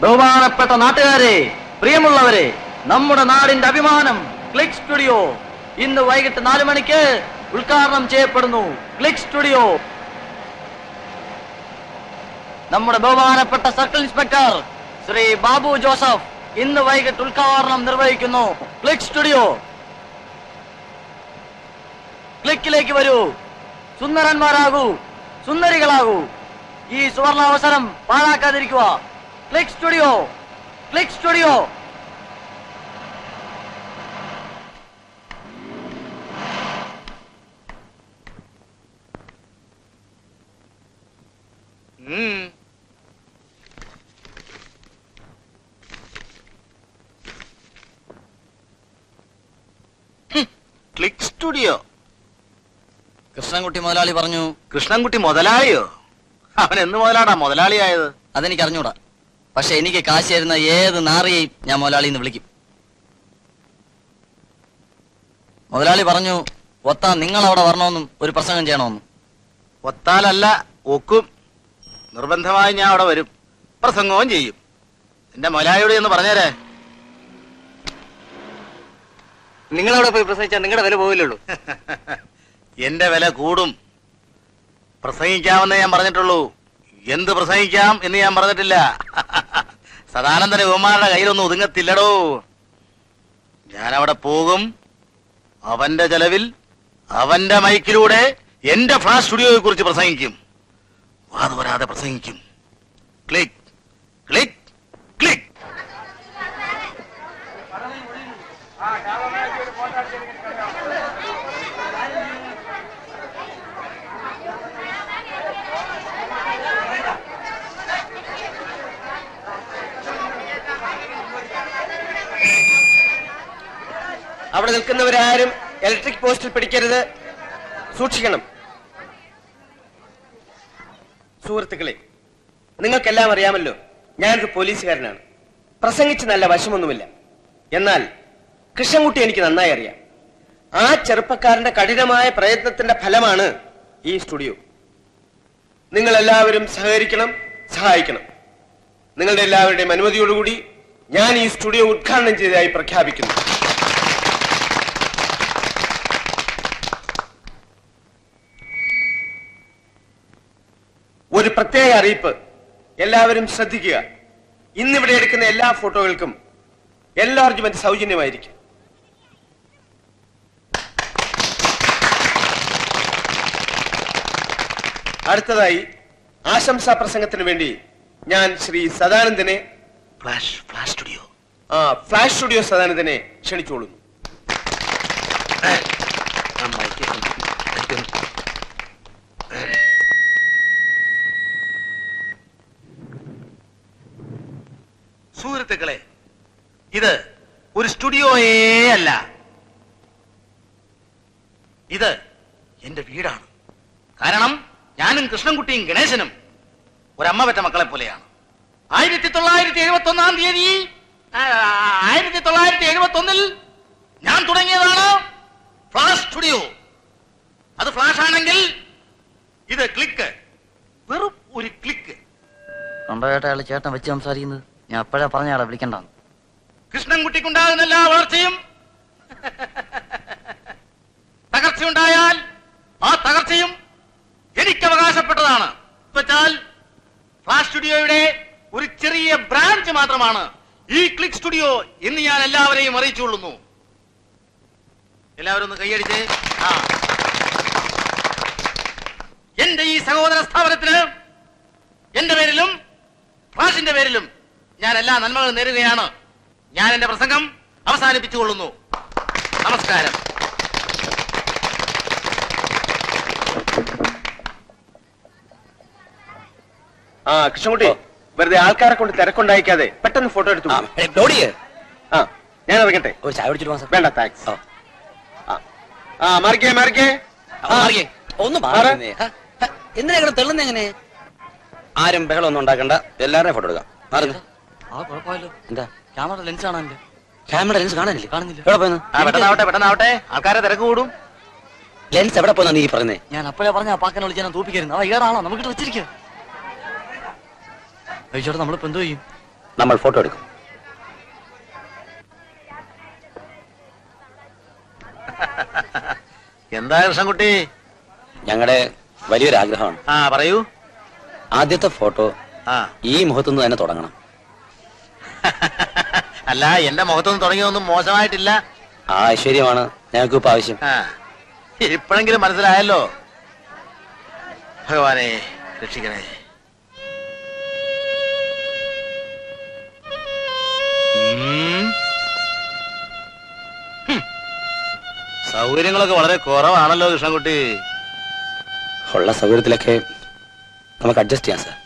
ബഹുമാനപ്പെട്ട നാട്ടുകാരെ പ്രിയമുള്ളവരെ നമ്മുടെ നാടിന്റെ അഭിമാനം ക്ലിക് സ്റ്റുഡിയോ ഇന്ന് വൈകിട്ട് നാല് മണിക്ക് ഉദ്ഘാടനം ചെയ്യപ്പെടുന്നു. Click studio. നമ്മുടെ ബഹുമാനപ്പെട്ട circle inspector Shri Babu Joseph ഇന്ന് വൈകിട്ട് ഉദ്ഘാടനം നിർവഹിക്കുന്നു. Click studio. ക്ലിക്കിലേക്ക് വരൂ. സുന്ദരന്മാരാകൂ സുന്ദരികളാകൂ. ഈ സുവർണ അവസരം പാഴാക്കാതിരിക്കുക. Click studio click studio click studio Krishnankutty മുതലാളി പറഞ്ഞു. കൃഷ്ണൻകുട്ടി മുതലാളിയോ? അവൻ എന്ന് മുതലാടാ മുതലാളിയായത് അതെനിക്ക് അറിഞ്ഞൂടാ പക്ഷെ എനിക്ക് കാശ് തരുന്ന ഏത് നാറിയെയും ഞാൻ മുതലാളി എന്ന് വിളിക്കും. മുതലാളി പറഞ്ഞു ഒത്താൻ നിങ്ങൾ അവിടെ വരണമെന്നും ഒരു പ്രസംഗം ചെയ്യണമെന്നും. ഒത്താലല്ല ഒക്കും. നിർബന്ധമായി ഞാൻ അവിടെ വരും. പ്രസംഗവും ചെയ്യും. എന്റെ മുതലാളിയോട് എന്ന് പറഞ്ഞേരേ. നിങ്ങളവിടെ പോയി പ്രസംഗിച്ചാൽ നിങ്ങളുടെ വില പോവില്ലുള്ളൂ എന്റെ വില കൂടും. പ്രസംഗിക്കാമെന്ന് ഞാൻ പറഞ്ഞിട്ടുള്ളൂ. എന്ത് പ്രസംഗിക്കാം എന്ന് ഞാൻ പറഞ്ഞിട്ടില്ല. സദാനന്ദന യുവമാരുടെ കയ്യിലൊന്നും ഒതുങ്ങത്തില്ലടോ. ഞാൻ അവിടെ പോകും. അവന്റെ ചെലവിൽ അവന്റെ മൈക്കിലൂടെ എന്റെ ഫ്ലാഷ് സ്റ്റുഡിയോയെ കുറിച്ച് പ്രസംഗിക്കും. വാതുവരാതെ പ്രസംഗിക്കും. Click click. അവിടെ നിൽക്കുന്നവരാരും ഇലക്ട്രിക് പോസ്റ്റിൽ പിടിക്കരുത്. സൂക്ഷിക്കണം. സുഹൃത്തുക്കളെ നിങ്ങൾക്കെല്ലാം അറിയാമല്ലോ ഞാനൊരു പോലീസുകാരനാണ്. പ്രസംഗിച്ച് നല്ല വശമൊന്നുമില്ല. എന്നാൽ കൃഷ്ണൻകുട്ടി എനിക്ക് നന്നായി അറിയാം. ആ ചെറുപ്പക്കാരന്റെ കഠിനമായ പ്രയത്നത്തിന്റെ ഫലമാണ് ഈ സ്റ്റുഡിയോ. നിങ്ങൾ എല്ലാവരും സഹകരിക്കണം സഹായിക്കണം. നിങ്ങളുടെ എല്ലാവരുടെയും അനുമതിയോടുകൂടി ഞാൻ ഈ സ്റ്റുഡിയോ ഉദ്ഘാടനം ചെയ്തതായി പ്രഖ്യാപിക്കുന്നു. ഒരു പ്രത്യേക അറിയിപ്പ്. എല്ലാവരും ശ്രദ്ധിക്കുക. ഇന്നിവിടെ എടുക്കുന്ന എല്ലാ ഫോട്ടോകൾക്കും എൻലാർജ്മെന്റ് സൗജന്യമായിരിക്കും. അടുത്തതായി ആശംസാ പ്രസംഗത്തിന് വേണ്ടി ഞാൻ ശ്രീ സദാനന്ദനെ ഫ്ലാഷ് ഫ്ലാഷ് സ്റ്റുഡിയോ. ആ ഫ്ലാഷ് സ്റ്റുഡിയോ സദാനന്ദനെ ക്ഷണിച്ചോളുന്നു. സുഹൃത്തുക്കളെ ഇത് ഒരു സ്റ്റുഡിയോയേ അല്ല. ഇത് എന്റെ വീടാണ്. കാരണം ഞാനും കൃഷ്ണൻകുട്ടിയും ഗണേശനും ഒരമ്മ പറ്റ മക്കളെ പോലെയാണ്. ആയിരത്തി തൊള്ളായിരത്തി എഴുപത്തി ഒന്നാം തീയതി ആയിരത്തി തൊള്ളായിരത്തി എഴുപത്തി ഒന്നിൽ ഞാൻ തുടങ്ങിയതാണ് ഫ്ലാഷ് സ്റ്റുഡിയോ. അത് ഫ്ലാഷ് ആണെങ്കിൽ ഇത് ക്ലിക്ക്. വെറും ഒരു ക്ലിക്ക്. ചേട്ടൻ വെച്ച് സംസാരിക്കുന്നത് ഞാൻ അപ്പോഴാ പറഞ്ഞാടാ വിളിക്കണ്ടെന്ന്. കൃഷ്ണൻകുട്ടിക്കുണ്ടാകുന്ന എല്ലാ വളർച്ചയും തകർച്ചയുണ്ടായാൽ ആ തകർച്ചയും എനിക്ക് അവകാശപ്പെട്ടതാണ്. ഫ്ലാഷ് സ്റ്റുഡിയോയുടെ ഒരു ചെറിയ ബ്രാഞ്ച് മാത്രമാണ് ഈ ക്ലിക് സ്റ്റുഡിയോ എന്ന് ഞാൻ എല്ലാവരെയും അറിയിച്ചുകൊള്ളുന്നു. എല്ലാവരും ഒന്ന് കൈയടിച്ച്. ആ. എന്റെ ഈ സഹോദര സ്ഥാപനത്തിന് എന്റെ പേരിലും ഫ്ലാഷിന്റെ പേരിലും ഞാൻ എല്ലാ നന്മകളും നേരുകയാണ്. ഞാൻ എന്റെ പ്രസംഗം അവസാനിപ്പിച്ചുകൊള്ളുന്നു. നമസ്കാരം. ആ കൃഷ്ണൻകുട്ടി വെറുതെ ആൾക്കാരെ കൊണ്ട് തിരക്കുണ്ടായിക്കാതെ പെട്ടെന്ന് ഫോട്ടോ എടുത്തു. ആ ഞാൻ ഇറങ്ങട്ടെ? വേണ്ട താങ്ക്സ് ആ. മാറിക്കേ മാറിക്കേ. ആ, ഒന്ന് എന്തിനാ തെള്ളുന്ന എങ്ങനെ ആരും ബഹളം ഒന്നും ഉണ്ടാക്കണ്ട. എല്ലാവരുടെയും ഫോട്ടോ എടുക്കാം. മാറുന്നു എന്താ? ക്യാമറ ലെൻസ് കാണാനില്ല ക്യാമറ ലെൻസ് കാണാനില്ല? കാണുന്നില്ല. എവിടെ പോയെന്ന്? ആ പെട്ടെന്നാവട്ടെ പെട്ടെന്നാവട്ടെ ആൾക്കാരെ തിരക്ക് കൂടും. ലെൻസ് എവിടെ പോയെന്നാ നീ പറഞ്ഞേ ഞാൻ അപ്പോഴേ പറഞ്ഞ ആ പാക്കനെ വിളിച്ച് ഞാൻ തൂപ്പിക്കരുന്നു അവ ഏറാണോ നമുക്ക് വെച്ചിരിക്കുക ചേട്ടാ നമ്മളിപ്പോ എന്തോ ചെയ്യും? നമ്മൾ ഫോട്ടോ എടുക്കും. എന്താ കൃഷ്ണൻകുട്ടി? ഞങ്ങളുടെ വലിയൊരു ആഗ്രഹമാണ് ആ പറയൂ. ആദ്യത്തെ ഫോട്ടോ ആ. ഈ മുഖത്തുനിന്ന് തന്നെ തുടങ്ങണം. അല്ല എന്റെ മുഖത്തൊന്നും തുടങ്ങിയൊന്നും മോശമായിട്ടില്ല. ആ ഐശ്വര്യമാണ്. ഞങ്ങൾക്ക് ഇപ്പൊ ആവശ്യം. ആ ഇപ്പോഴെങ്കിലും മനസ്സിലായല്ലോ. ഭഗവാനെ രക്ഷിക്കണേ. ഉം. ഹും. സൗകര്യങ്ങളൊക്കെ വളരെ കുറവാണല്ലോ കൃഷ്ണൻകുട്ടി. ഉള്ള സൗകര്യത്തിലൊക്കെ നമുക്ക് അഡ്ജസ്റ്റ് ചെയ്യാം സാർ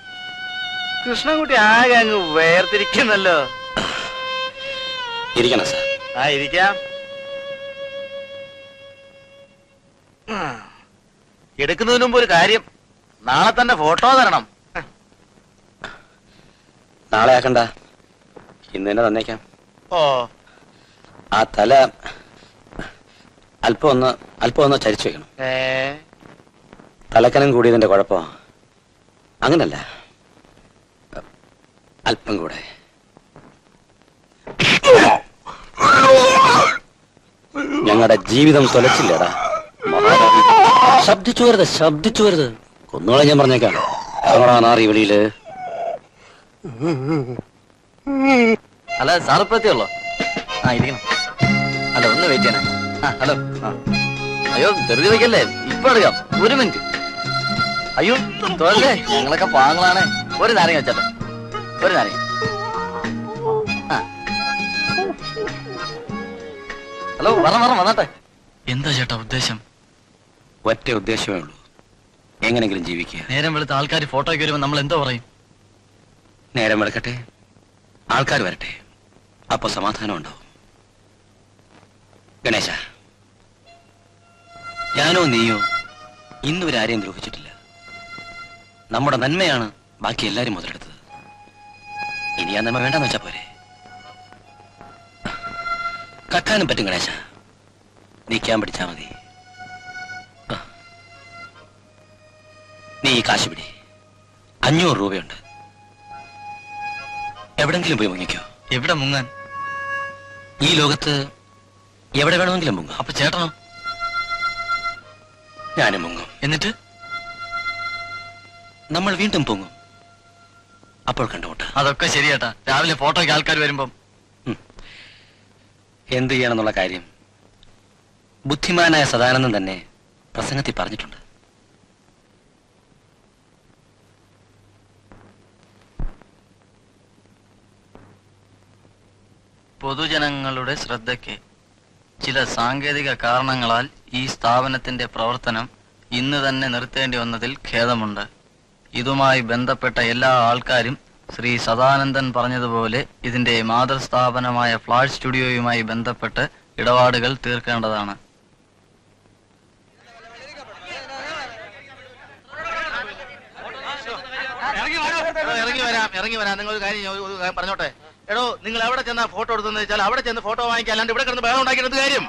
കൃഷ്ണൻകുട്ടി ആകെ അങ്ങ് വേർതിരിക്കുന്നല്ലോ. ഇരിക്കണം സാർ. ആ ഇരിക്കാം. എടുക്കുന്നതിന് മുമ്പ് ഒരു കാര്യം. നാളെ തന്നെ ഫോട്ടോ തരണം. നാളെ ആക്കണ്ട. ഇന്ന് തന്നെ തന്നേക്കാം. ഓ. ആ തല അല്പം ഒന്ന് അല്പം ഒന്ന് ചരിച്ചു വെക്കണം. ഏ. തലക്കനം കൂടിയതിന്റെ കുഴപ്പമാ? അങ്ങനല്ല. അല്പം കൂടെ. ഞങ്ങളുടെ ജീവിതം തൊലച്ചില്ലടാ. ശബ്ദിച്ചു വരുത് ശബ്ദിച്ചു വരുത് ഒന്നുകൂടെ ഞാൻ പറഞ്ഞേക്കാം. നാറി വെളിയിൽ. അല്ല സാറ് പ്രത്യേകമല്ലോ ആ ഇരിക്കണം. അല്ല ഒന്ന് വെയിറ്റ് ചെയ്യണേ ഹലോ. അയ്യോ ധൃതി വയ്ക്കല്ലേ? ഇപ്പൊ എടുക്കാം. ഒരു മിനിറ്റ് അയ്യോ തോല്ലേ ഞങ്ങളൊക്കെ പാങ്ങളാണ് ഒരു നാരങ്ങ വെച്ചോട്ടെ ഒരു നാരങ്ങ ഹലോ വരണം വരണം വന്നട്ടെ. എന്താ ചേട്ടാ ഉദ്ദേശം? ഒറ്റ ഉദ്ദേശമേ ഉള്ളൂ. എങ്ങനെങ്കിലും ജീവിക്കുക. നേരം വെളുത്ത ആൾക്കാർ ഫോട്ടോയ്ക്ക് വരുമ്പോൾ നമ്മൾ എന്തോ പറയും? നേരം വെളുക്കട്ടെ. ആൾക്കാർ വരട്ടെ. അപ്പൊ സമാധാനം ഉണ്ടാവും. ഗണേശ ഞാനോ നീയോ ഇന്നുവരെ ആരെയും ദ്രോഹിച്ചിട്ടില്ല. നമ്മുടെ നന്മയാണ് ബാക്കി എല്ലാരും മുതലെടുത്തത്. ഇനി ആ വേണ്ടെന്ന് വെച്ചാ പോരെ. കക്കാനും പറ്റും ഗണേശ. നീക്കാൻ പിടിച്ചാ മതി. നീ ഈ കാശ് പിടി. അഞ്ഞൂറ് രൂപയുണ്ട്. എവിടെങ്കിലും പോയി മുങ്ങിക്കോ. എവിടെ മുങ്ങാൻ? ഈ ലോകത്ത് എവിടെ വേണമെങ്കിലും മുങ്ങാം. അപ്പൊ ചേട്ടനോ? ഞാനും മുങ്ങും. എന്നിട്ട്? നമ്മൾ വീണ്ടും പൊങ്ങും. അപ്പോൾ കണ്ടുമുട്ട. അതൊക്കെ ശരിയേട്ടാ. രാവിലെ ഫോട്ടോയ്ക്ക് ആൾക്കാർ വരുമ്പം. എന്ത് ചെയ്യണമെന്നുള്ള കാര്യം ബുദ്ധിമാനായ സദാനന്ദൻ തന്നെ പ്രസംഗത്തിൽ പറഞ്ഞിട്ടുണ്ട്. പൊതുജനങ്ങളുടെ ശ്രദ്ധയ്ക്ക് ചില സാങ്കേതിക കാരണങ്ങളാൽ ഈ സ്ഥാപനത്തിന്റെ പ്രവർത്തനം ഇന്ന് തന്നെ നിർത്തേണ്ടി വന്നതിൽ ഖേദമുണ്ട്. ഇതുമായി ബന്ധപ്പെട്ട എല്ലാ ആൾക്കാരും ശ്രീ സദാനന്ദൻ പറഞ്ഞതുപോലെ ഇതിന്റെ മാതൃസ്ഥാപനമായ ഫ്ലാഷ് സ്റ്റുഡിയോയുമായി ബന്ധപ്പെട്ട് ഇടപാടുകൾ തീർക്കേണ്ടതാണ്. ഇറങ്ങി വരാം ഇറങ്ങി വരാം. നിങ്ങൾ ഒരു കാര്യം പറഞ്ഞോട്ടെ? എടോ നിങ്ങൾ എവിടെ ചെന്നാ ഫോട്ടോ എടുത്തെന്ന് വെച്ചാൽ അവിടെ ചെന്ന് ഫോട്ടോ വാങ്ങിക്കാൻ അല്ലാണ്ട് ഇവിടെ കിടന്ന് ബഹളം ഉണ്ടാക്കിയത് കാര്യം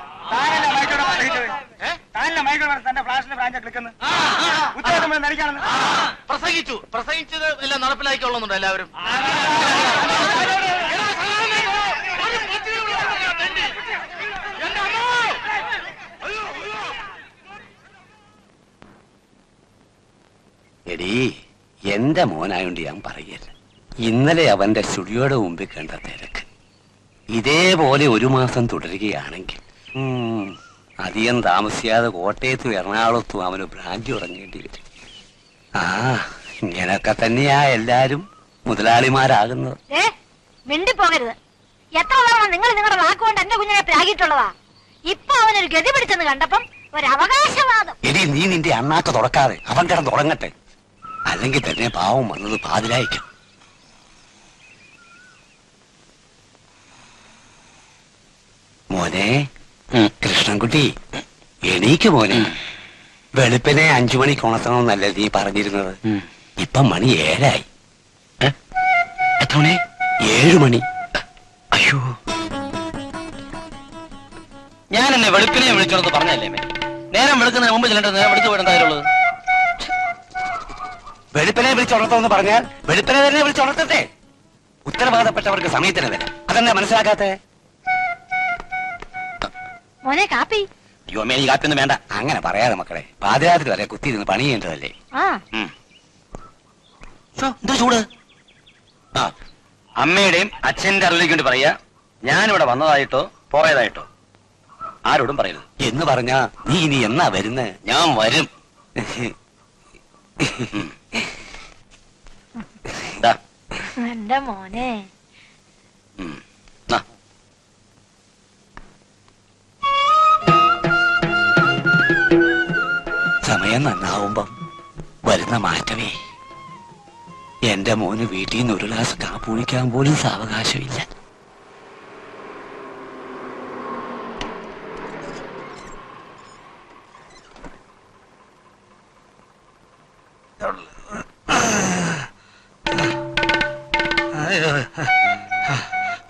പ്രസംഗിച്ചു പ്രസംഗിച്ചത് എല്ലാം നടപ്പിലാക്കിക്കൊള്ളുന്നുണ്ടോ എല്ലാവരും എടീ എന്റെ മോനായോണ്ട് ഞാൻ പറയല്ല ഇന്നലെ അവന്റെ സ്റ്റുഡിയോയുടെ മുമ്പിൽ കണ്ട തിരക്ക്. ഇതേപോലെ ഒരു മാസം തുടരുകയാണെങ്കിൽ അധികം താമസിയാതെ കോട്ടയത്തും എറണാകുളത്തും അവന് ബ്രാഞ്ച് തുടങ്ങേണ്ടി വരും. ആ ഇങ്ങനൊക്കെ തന്നെയാ എല്ലാരും മുതലാളിമാരാകുന്നത്. മിണ്ടി പോകരുത് എത്ര തവണ നിങ്ങൾ നിങ്ങളുടെ വാക്കുകൊണ്ട് എന്റെ കുഞ്ഞിനെ പ്രാഗിയിട്ടുള്ളതാ ഇപ്പൊ അവനൊരു ഗതി പിടിച്ചെന്ന് കണ്ടപ്പം ഒരു അവകാശവാദം എടി നീ നിന്റെ അണ്ണാക്ക തുറക്കാതെ അവൻ കിടന്ന് തുടങ്ങട്ടെ അല്ലെങ്കിൽ തന്നെ പാവം വന്നത് പാതിരായിക്കും. മോനെ കൃഷ്ണൻകുട്ടി എണീക്ക് മോനെ. വെളുപ്പിനെ അഞ്ചു മണിക്ക് ഉണർത്തണമെന്നല്ലേ നീ പറഞ്ഞിരുന്നത്? ഇപ്പം മണി ഏഴായി. ഏഴുമണി എത്ര മണി? ഏഴു മണി. അയ്യോ. ഞാൻ എന്നെ വെളുപ്പിനെ വിളിച്ചോന്ന് പറഞ്ഞല്ലേ നേരം വെളുക്കുന്നതിന് മുമ്പ് ചെല്ലേണ്ടത് നേരം വെളുത്തു പോയിട്ട് എന്തായാലുള്ളത് വെളുപ്പിനെ വിളിച്ചുണർത്തമെന്ന് പറഞ്ഞാൽ വെളുപ്പിനെ തന്നെ വിളിച്ചുണർത്തട്ടെ. ഉത്തരവാദപ്പെട്ടവർക്ക് സമയത്തിന് വില അതെന്താ മനസ്സിലാക്കാത്തെ? മോനെ കാപ്പി. അയ്യോ അമ്മേ കാത്തൊന്നും വേണ്ട. അങ്ങനെ പറയാതെ മക്കളെ. പാതിരാത്രി വരെ കുത്തി ഇരുന്ന് പണി ചെയ്യേണ്ടതല്ലേ ആ. ഉം. ഛോ, ചൂട്? ആ അമ്മയുടെയും അച്ഛന്റെ അറിവിലേക്ക് വേണ്ടി പറയാ ഞാനിവിടെ വന്നതായിട്ടോ പോയതായിട്ടോ? ആരോടും പറയരുത്. എന്ന് പറഞ്ഞാ നീ ഇനി എന്നാ വരുന്നേ? ഞാൻ വരും. ദാ, എന്റെ മോനെ. ഉം. സമയം നന്നാവുമ്പം വരുന്ന മാറ്റമേ. എന്റെ മോന് വീട്ടിൽ നിന്ന് ഒരു ഗ്ലാസ് കാപ്പൂണിക്കാൻ പോലും സാവകാശമില്ല.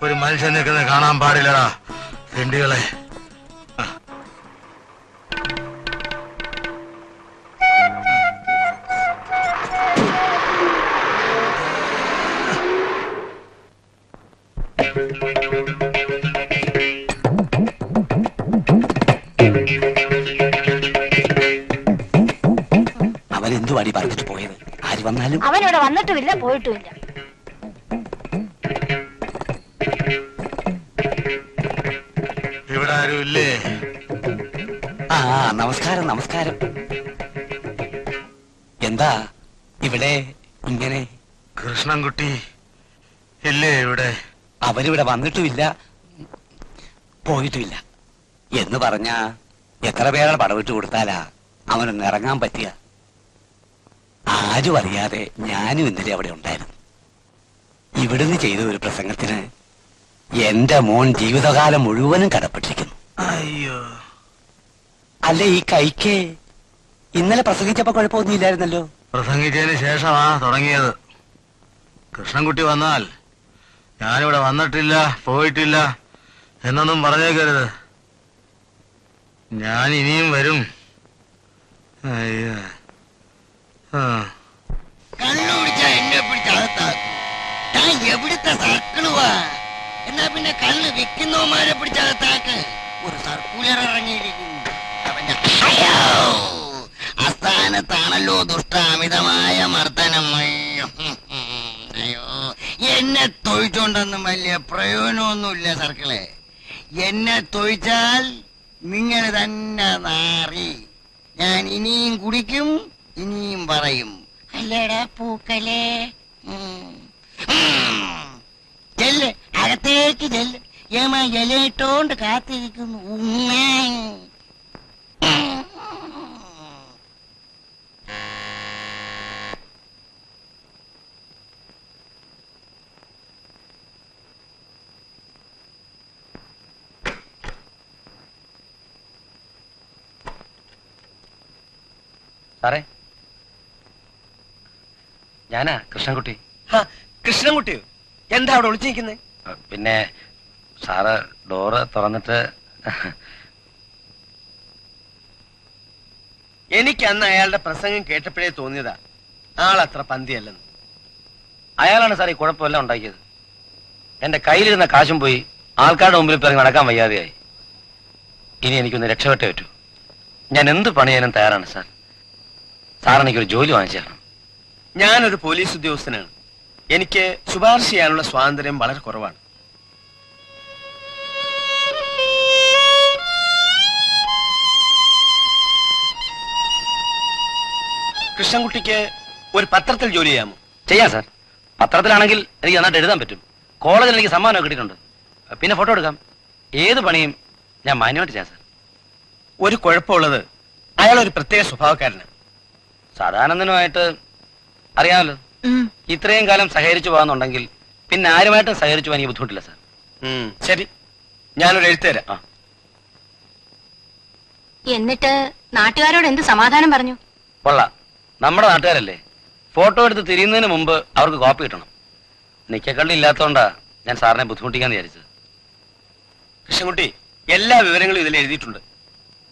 ഒരു മനുഷ്യൻ നിൽക്കുന്നത് കാണാൻ പാടില്ലടാ തെണ്ടികളെ വടി പറഞ്ഞിട്ട് പോയത്. ആര് വന്നാലും? അവനിവിടെ വന്നിട്ടുമില്ല പോയിട്ടുമില്ല. ഇവിടെ ആരുമില്ലേ? ആ നമസ്കാരം നമസ്കാരം. എന്താ ഇവിടെ ഇങ്ങനെ? കൃഷ്ണൻകുട്ടി ഇല്ലേ ഇവിടെ? അവരിവിടെ വന്നിട്ടുമില്ല. പോയിട്ടുമില്ല. എന്ന് പറഞ്ഞ എത്ര പേരെ പടവിട്ട് കൊടുത്താലാ അവനൊന്ന് ഇറങ്ങാൻ പറ്റിയ? ആരും അറിയാതെ ഞാനും ഇന്നലെ അവിടെ ഉണ്ടായിരുന്നു. ഇവിടുന്ന് ചെയ്ത ഒരു പ്രസംഗത്തിന് എന്റെ മോൻ ജീവിതകാലം മുഴുവനും കടപ്പെട്ടിരിക്കുന്നു. അയ്യോ. അല്ല ഈ കൈക്ക് ഇന്നലെ പ്രസംഗിച്ചപ്പോ കുഴപ്പമൊന്നുമില്ലായിരുന്നല്ലോ? പ്രസംഗിച്ചതിന് ശേഷമാ തുടങ്ങിയത്. കൃഷ്ണൻകുട്ടി വന്നാൽ ഞാനിവിടെ വന്നിട്ടില്ല പോയിട്ടില്ല എന്നൊന്നും പറഞ്ഞേക്കരുത്. ഞാൻ ഇനിയും വരും. അയ്യോ. ആ. കണ്ണു പിടിച്ചാ എന്നെ പിടിച്ച് അകത്താക്കും. ഞാൻ എവിടുത്തെ സർക്കിളുവാ? എന്നാ പിന്നെ കള്ള് വിൽക്കുന്നവന്മാരെ പിടിച്ച് ഒരു സർക്കുലർ ഇറങ്ങിയിരിക്കുന്നു. അവന്റെ അസ്ഥാനത്താണല്ലോ ദുഷ്ട അമിതമായ മർദ്ദനം അയ്യോ. എന്നെ തൊഴിച്ചോണ്ടൊന്നും വലിയ പ്രയോജനമൊന്നുമില്ല സർക്കിളെ. എന്നെ തൊഴിച്ചാൽ നിങ്ങൾ തന്നെ നാറി. ഞാൻ ഇനിയും കുടിക്കും ഇനിയും പറയും. അല്ലേടാ പൂക്കലേ. ചെല്ല് അകത്തേക്ക് ചെല്ല് യമ ഇലയിട്ടോണ്ട് കാത്തിരിക്കുന്നു. ഉമ്മേ. സാറേ ഞാനാ കൃഷ്ണൻകുട്ടി. കൃഷ്ണൻകുട്ടിയോ എന്താ അവിടെ ഒളിച്ചിരിക്കുന്നത് പിന്നെ സാറ് ഡോറ് തുറന്നിട്ട് എനിക്ക് അന്ന് അയാളുടെ പ്രസംഗം കേട്ടപ്പോഴേ തോന്നിയതാ. ആളത്ര പന്തിയല്ലെന്ന്. അയാളാണ് സാർ ഈ കുഴപ്പമെല്ലാം ഉണ്ടാക്കിയത്. എന്റെ കയ്യിലിരുന്ന കാശും പോയി ആൾക്കാരുടെ മുമ്പിൽ പിറങ്ങി നടക്കാൻ വയ്യാതെയായി. ഇനി എനിക്കൊന്ന് രക്ഷപ്പെട്ടേ പറ്റൂ. ഞാൻ എന്ത് പണിയാനും തയ്യാറാണ് സാർ. സാർ എനിക്കൊരു ജോലി വാങ്ങിച്ചു തരണം ഞാനൊരു പോലീസ് ഉദ്യോഗസ്ഥനാണ്. എനിക്ക് ശുപാർശ ചെയ്യാനുള്ള സ്വാതന്ത്ര്യം വളരെ കുറവാണ്. കൃഷ്ണൻകുട്ടിക്ക് ഒരു പത്രത്തിൽ ജോലി ചെയ്യാമോ? ചെയ്യാം സാർ. പത്രത്തിലാണെങ്കിൽ എനിക്ക് നന്നായിട്ട് എഴുതാൻ പറ്റും. കോളേജിൽ എനിക്ക് സമ്മാനം കിട്ടിയിട്ടുണ്ട്. പിന്നെ ഫോട്ടോ എടുക്കാം. ഏത് പണിയും ഞാൻ മാന്യമായിട്ട് ചെയ്യാം സാർ. ഒരു കുഴപ്പമുള്ളത് അയാൾ ഒരു പ്രത്യേക സ്വഭാവക്കാരനാണ്. സാധാരണനുമായിട്ട് അറിയാമല്ലോ? ഇത്രയും കാലം സഹകരിച്ചു പോകാന്നുണ്ടെങ്കിൽ പിന്നെ ആരുമായിട്ടും സഹകരിച്ചു പോകാൻ ബുദ്ധിമുട്ടില്ല സാർ. ശരി. ഞാനൊരു എഴുത്തുതരാം. എന്നിട്ട് നാട്ടുകാരോട് എന്ത് സമാധാനം പറഞ്ഞു? കൊള്ളാം. നമ്മുടെ നാട്ടുകാരല്ലേ? ഫോട്ടോ എടുത്ത് തിരിയുന്നതിന് മുമ്പ് അവർക്ക് കോപ്പി കിട്ടണം. നിക്കക്കള്ളി ഇല്ലാത്തോണ്ടാ ഞാൻ സാറിനെ ബുദ്ധിമുട്ടിക്കാന്ന് വിചാരിച്ചത്. കൃഷ്ണൻകുട്ടി എല്ലാ വിവരങ്ങളും ഇതിൽ എഴുതിയിട്ടുണ്ട്.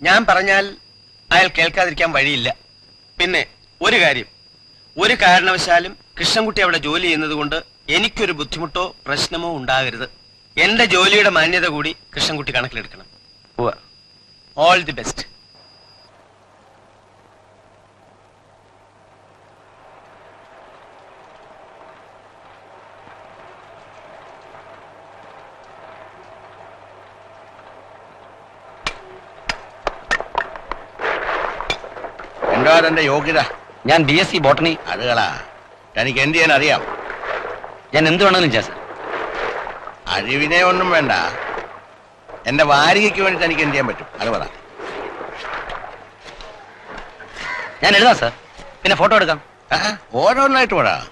ഞാൻ പറഞ്ഞാൽ അയാൾ കേൾക്കാതിരിക്കാൻ വഴിയില്ല. പിന്നെ ഒരു കാര്യം. ഒരു കാരണവശാലും കൃഷ്ണൻകുട്ടി അവിടെ ജോലി ചെയ്യുന്നത് കൊണ്ട് എനിക്കൊരു ബുദ്ധിമുട്ടോ പ്രശ്നമോ ഉണ്ടാകരുത്. എന്റെ ജോലിയുടെ മാന്യത കൂടി കൃഷ്ണൻകുട്ടി കണക്കിലെടുക്കണം. ഓൾ ദി ബെസ്റ്റ് എന്താ തന്റെ യോഗ്യത? ഞാൻ ബി എസ് സി ബോട്ടണി അതുകളാ തനിക്ക് എന്ത് ചെയ്യാൻ അറിയാം? ഞാൻ എന്ത് വേണമെങ്കിലും ചെയ്യാം സാർ അറിവിനെ ഒന്നും വേണ്ട. എന്റെ വാരികയ്ക്ക് വേണ്ടി തനിക്ക് എന്ത് ചെയ്യാൻ പറ്റും? അത് പറ. ഞാൻ എഴുതാം സർ പിന്നെ ഫോട്ടോ എടുക്കാം. ഓരോന്നായിട്ട് പോടാ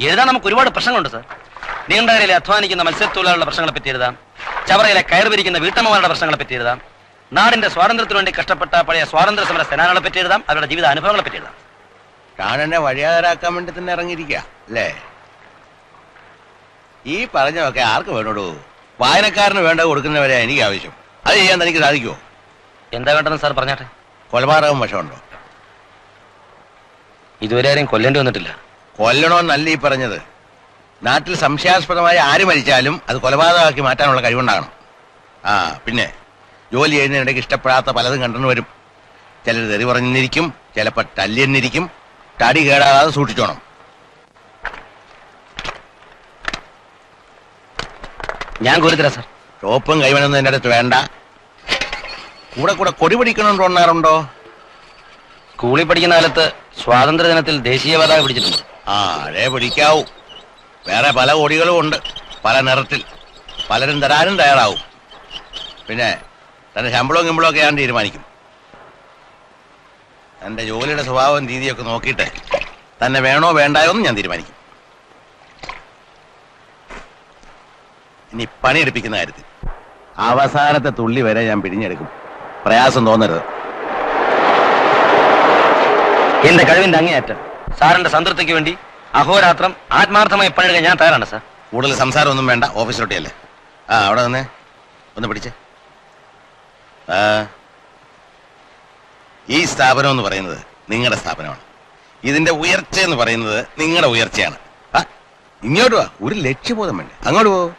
എഴുതാൻ നമുക്ക് ഒരുപാട് പ്രശ്നങ്ങളുണ്ട് സാർ നീണ്ടകരയിലെ അധ്വാനിക്കുന്ന മത്സ്യത്തൊഴിലാളികളുടെ പ്രശ്നങ്ങളെ പറ്റി എഴുതാം. ചവറയിലെ കയർ വീട്ടമ്മമാരുടെ പ്രശ്നങ്ങളെ പറ്റി എഴുതാം. നാടിന്റെ സ്വാതന്ത്ര്യത്തിനു വേണ്ടി കഷ്ടപ്പെട്ട പഴയ സ്വാതന്ത്ര്യ സമര സേനാനികളെ പറ്റി എഴുതാം. അവരുടെ ജീവിത അനുഭവങ്ങളെ പറ്റി എഴുതാം. എന്നെ വഴിയാതരാക്കാൻ വേണ്ടി തന്നെ ഇറങ്ങിയിരിക്കുക അല്ലേ? ഈ പറഞ്ഞതൊക്കെ ആർക്ക് വേണോടൂ? വായനക്കാരന് വേണ്ട കൊടുക്കുന്നവരെ എനിക്ക് ആവശ്യം. അത് ചെയ്യാൻ തനിക്ക് സാധിക്കുമോ എന്താ വേണ്ടെന്ന് സാർ പറഞ്ഞാട്ടെ? കൊലപാതകം വശമുണ്ടോ? ഇതുവരെ ആരെയും കൊല്ലേണ്ടി വന്നിട്ടില്ല. കൊല്ലണമെന്നല്ല ഈ പറഞ്ഞത്. നാട്ടിൽ സംശയാസ്പദമായി ആര് മരിച്ചാലും അത് കൊലപാതകമാക്കി മാറ്റാനുള്ള കഴിവുണ്ടാകണം. ആ പിന്നെ ജോലി ചെയ്യുന്നതിനിടയ്ക്ക് ഇഷ്ടപ്പെടാത്ത പലതും കണ്ടെന്ന് വരും. ചിലർ തെറി പറഞ്ഞിരിക്കും ചിലപ്പോൾ തല്ലിയെന്നിരിക്കും. തടി കേടാകാതെ സൂക്ഷിച്ചോണം. ഞാൻ കോരിത്തരാം സാർ. ഷോപ്പും കൈവനൊന്നും എന്റെ അടുത്ത് വേണ്ട. കൂടെ കൂടെ കൊടി പിടിക്കണമെന്ന് തോന്നാറുണ്ടോ സ്കൂളിൽ പഠിക്കുന്ന കാലത്ത് സ്വാതന്ത്ര്യ ദിനത്തിൽ ദേശീയ പതാക പിടിച്ചിട്ടുണ്ട്. ആ അതേ പിടിക്കാവൂ. വേറെ പല കൊടികളും ഉണ്ട് പല നിറത്തിൽ. പലരും തരാനും തയ്യാറാവും. പിന്നെ തന്റെ ശമ്പളവും കിമ്പളവും ഒക്കെ ഞാൻ തീരുമാനിക്കും. തന്റെ ജോലിയുടെ സ്വഭാവം രീതിയൊക്കെ നോക്കിയിട്ട് തന്നെ വേണോ വേണ്ടായോ എന്ന് ഞാൻ തീരുമാനിക്കും. ഇനി പണിയെടുപ്പിക്കുന്ന കാര്യത്തിൽ അവസാനത്തെ തുള്ളി വരെ ഞാൻ പിഴിഞ്ഞെടുക്കും. പ്രയാസം തോന്നരുത്. എന്റെ കഴിവിന്റെ അങ്ങേയറ്റം. സാറിന്റെ സംതൃപ്തിക്ക് വേണ്ടി അഹോരാത്രം ആത്മാർത്ഥമായി പണിയെടുക്കാൻ ഞാൻ തയ്യാറാണ് സാർ. കൂടുതൽ സംസാരമൊന്നും വേണ്ട. ഓഫീസിലോട്ടിയല്ലേ ആ അവിടെ വന്നേ. ഒന്ന് പിടിച്ചേ. ആ ഈ സ്ഥാപനം എന്ന് പറയുന്നത് നിങ്ങളുടെ സ്ഥാപനമാണ്. ഇതിന്റെ ഉയർച്ച എന്ന് പറയുന്നത് നിങ്ങളുടെ ഉയർച്ചയാണ്. ഇങ്ങോട്ട് വാ ഒരു ലക്ഷ്യബോധം വേണ്ടേ? അങ്ങോട്ട് പോ.